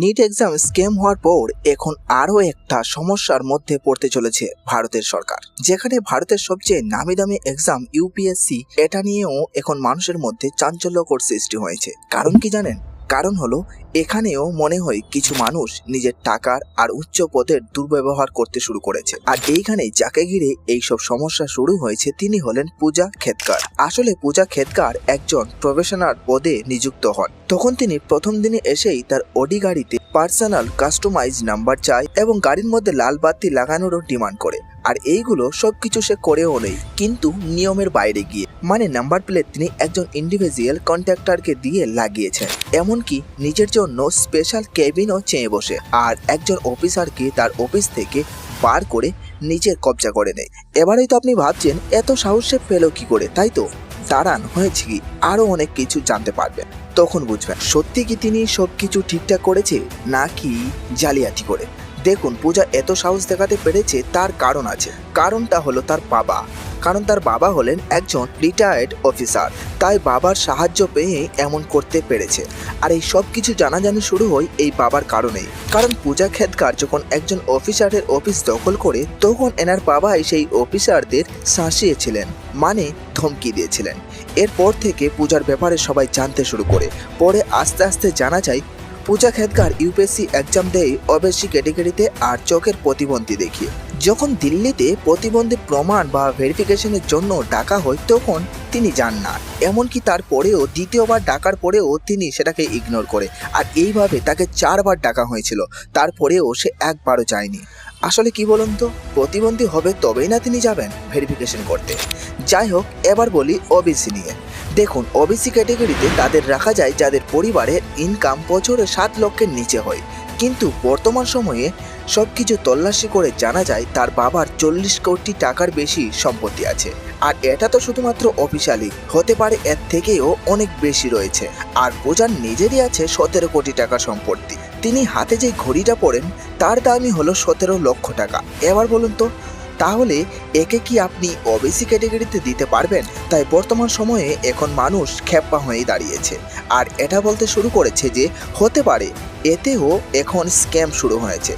NEET exam scam হওয়ার পর এখন আরও একটা সমস্যার মধ্যে পড়তে চলেছে ভারতের সরকার, যেখানে ভারতের সবচেয়ে নামি দামি এক্সাম ইউপিএসসি এটা নিয়েও এখন মানুষের মধ্যে চাঞ্চল্যকর সৃষ্টি হয়েছে। কারণ কি জানেন? কারণ হলো, এখানেও মনে হয় কিছু মানুষ নিজের টাকার আর উচ্চ পদের দুর্ব্যবহার করতে শুরু করেছে। আর এইখানে যাকে ঘিরে এইসব সমস্যা শুরু হয়েছে, তিনি হলেন পূজা খেতকার। আসলে পূজা খেতকার একজন প্রফেশনাল পদে নিযুক্ত হন। তখন তিনি প্রথম দিনে এসেই তার অডি গাড়িতে পার্সোনাল কাস্টমাইজ নাম্বার চায় এবং গাড়ির মধ্যে লাল বাতি লাগানোরও ডিমান্ড করে। আর এইগুলো সব কিছু সে করেও নেই, কিন্তু নিয়মের বাইরে গিয়ে। মানে নাম্বার প্লেট তিনি একজন ইন্ডিভিজুয়াল কন্ট্রাক্টরকে দিয়ে লাগিয়েছেন। এমনকি নিজের জন্য স্পেশাল কেবিনও চেয়ে বসে। আর একজন অফিসারকে তার অফিস থেকে বার করে নিজের কবজা করে নেয়। এবারেই তো আপনি ভাবছেন, এত সাহস সে পেল কি করে, তাই তো? দাঁড়ান, হয়েছে কি? আরও অনেক কিছু জানতে পারবেন। তখন বুঝবেন, সত্যি কি তিনি সবকিছু ঠিকঠাক করেছে, নাকি জালিয়াতি করে? দেখুন, পূজা এত সাহস দেখাতে পেরেছে, তার কারণ আছে। কারণটা হলো তার বাবা। কারণ তার বাবা হলেন একজন রিটায়ার্ড অফিসার তাই বাবার সাহায্য পেয়ে এমন করতে পেরেছে। আর এই সব কিছু জানাজানি শুরু হয় এই বাবার কারণেই। কারণ পূজা খেদকার যখন একজন অফিসারের অফিস দখল করে, তখন এনার বাবাই সেই অফিসারদের শাসিয়েছিলেন মানে ধমকি দিয়েছিলেন। এরপর থেকে পূজার ব্যাপারে সবাই জানতে শুরু করে। পরে আস্তে আস্তে জানা যায় পূজা খেদকার ইউপিএসসি এক্সাম দেয় ওবেসি ক্যাটেগরিতে আর চোখের প্রতিবন্ধী দেখিয়ে। যখন দিল্লিতে প্রতিবন্ধী প্রমাণ বা ভেরিফিকেশনের জন্য ডাকা হয়, তখন তিনি যান না। এমনকি তারপরেও দ্বিতীয়বার ডাকার পরেও তিনি সেটাকে ইগনোর করে। আর এইভাবে তাকে চারবার ডাকা হয়েছিল। তারপরেও সে একবারও যায়নি। আসলে কি বলুন তো? প্রতিবন্ধী হবে তবেই না তিনি যাবেন ভেরিফিকেশন করতে। যাই হোক, এবার বলি ওবিসি নিয়ে। দেখুন ওবিসি ক্যাটেগরিতে তাদের রাখা যায় যাদের পরিবারের ইনকাম বছরে সাত লক্ষের নিচে হয়। কিন্তু বর্তমান সময়ে সব কিছু তল্লাশি করে জানা যায় তার বাবার চল্লিশ কোটি টাকার বেশি সম্পত্তি আছে। আর এটা তো শুধুমাত্র অফিসিয়ালি, হতে পারে এর থেকেও অনেক বেশি রয়েছে। আর পূজার নিজেরই আছে সতেরো কোটি টাকার সম্পত্তি। তিনি হাতে যে ঘড়িটা পরেন তার দামই হলো সতেরো লক্ষ টাকা। এবার বলুন তো, তাহলে একে কি আপনি ওবিসি ক্যাটেগরিতে দিতে পারবেন? তাই বর্তমান সময়ে এখন মানুষ খেপ্পা হয়ে দাঁড়িয়েছে। আর এটা বলতে শুরু করেছে যে, হতে পারে, এতেও এখন স্ক্যাম শুরু হয়েছে।